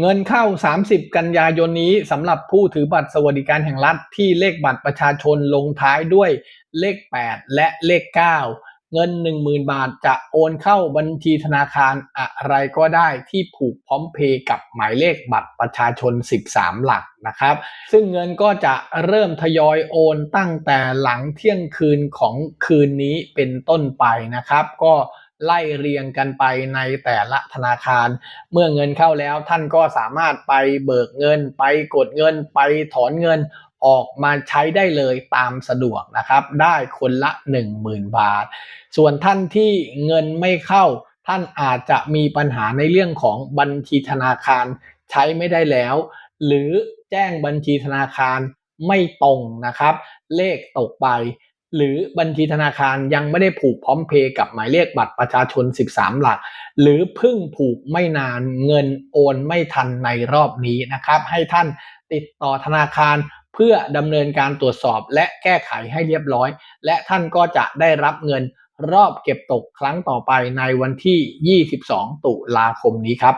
เงินเข้า 30 กันยายนนี้สำหรับผู้ถือบัตรสวัสดิการแห่งรัฐที่เลขบัตรประชาชนลงท้ายด้วยเลข 8 และเลข 9 เงิน 10,000 บาทจะโอนเข้าบัญชีธนาคารอะไรก็ได้ที่ผูกพร้อมเพย์กับหมายเลขบัตรประชาชน 13 หลักนะครับ ซึ่งเงินก็จะเริ่มทยอยโอนตั้งแต่หลังเที่ยงคืนของคืนนี้เป็นต้นไปนะครับ ก็ ไล่เรียงกันไปในแต่ละธนาคาร เมื่อเงินเข้าแล้วท่านก็สามารถไปเบิกเงิน ไปกดเงิน ไปถอนเงินออกมาใช้ได้เลยตามสะดวกนะครับ ได้คนละ 10,000 บาท ส่วนท่านที่เงินไม่เข้า ท่านอาจจะมีปัญหาในเรื่องของบัญชีธนาคารใช้ไม่ได้แล้ว หรือแจ้งบัญชีธนาคารไม่ตรงนะครับ เลขตกไป หรือบัญชีธนาคารยังไม่ได้ผูกพร้อมเพย์กับหมายเลขบัตรประชาชน 13 หลัก หรือเพิ่งผูกไม่นานเงินโอนไม่ทันในรอบนี้นะครับ ให้ท่านติดต่อธนาคารเพื่อดำเนินการตรวจสอบและแก้ไขให้เรียบร้อย และท่านก็จะได้รับเงินรอบเก็บตกครั้งต่อไปในวันที่ 22 ตุลาคมนี้ครับ